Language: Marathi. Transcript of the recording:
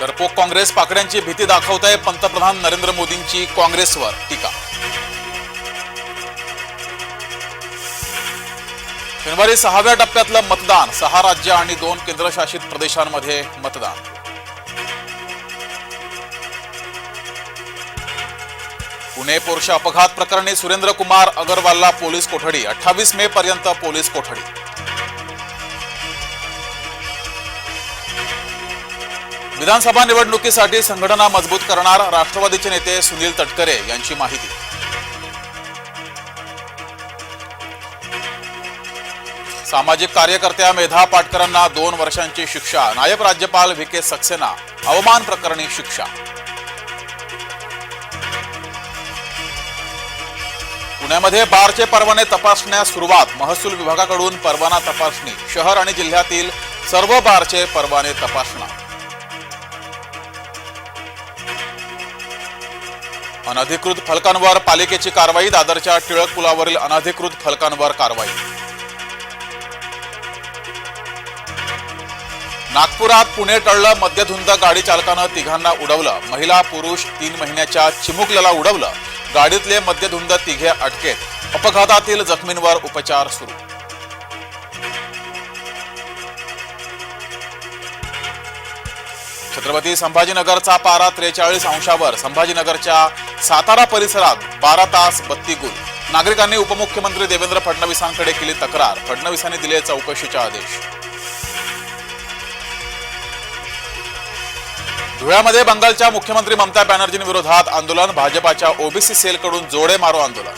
डरपोक काँग्रेस पाकड्यांची भीती दाखवत आहे पंतप्रधान नरेंद्र मोदींची काँग्रेसवर टीका. शनिवारी सहाव्या टप्प्यातलं मतदान सहा राज्य आणि दोन केंद्रशासित प्रदेशांमध्ये मतदान. पुणे पोर्शा अपघात प्रकरणी सुरेंद्र कुमार अगरवालला पोलीस कोठडी अठ्ठावीस मे पर्यंत पोलीस कोठडी. विधानसभा निवडणुकीसाठी संघटना मजबूत करणार राष्ट्रवादीचे नेते सुनील तटकरे यांची माहिती. सामाजिक कार्यकर्त्या मेधा पाटकरांना दोन वर्षांची शिक्षा. नायब राज्यपाल व्ही के सक्सेना. अवमान प्रकरणी शिक्षा. पुण्यामध्ये बारचे परवाने तपासण्यास सुरुवात. महसूल विभागाकडून परवाना तपासणी. शहर आणि जिल्ह्यातील सर्व बारचे परवाने तपासणार. अनधिकृत फलकांवर पालिकेची कारवाई दादरच्या टिळक पुलावरील अनधिकृत फलकांवर कारवाई. नागपुरात पुणे टळलं मद्यधुंद गाडी चालकानं तिघांना उडवलं. महिला पुरुष तीन महिन्याच्या चिमुकल्याला उडवलं. गाडीतले मद्यधुंद तिघे अटकेत. अपघातातील जखमींवर उपचार सुरू. छत्रपती संभाजीनगरचा पारा त्रेचाळीस अंशावर संभाजीनगरच्या सातारा परिसरात बारा तास बत्ती गुल नागरिकांनी उपमुख्यमंत्री देवेंद्र फडणवीसांकडे केली तक्रार. फडणवीसांनी दिले चौकशीचे आदेश. धुळ्यामध्ये बंगालच्या मुख्यमंत्री ममता बॅनर्जींविरोधात आंदोलन भाजपाच्या ओबीसी सेलकडून जोडे मारो आंदोलन.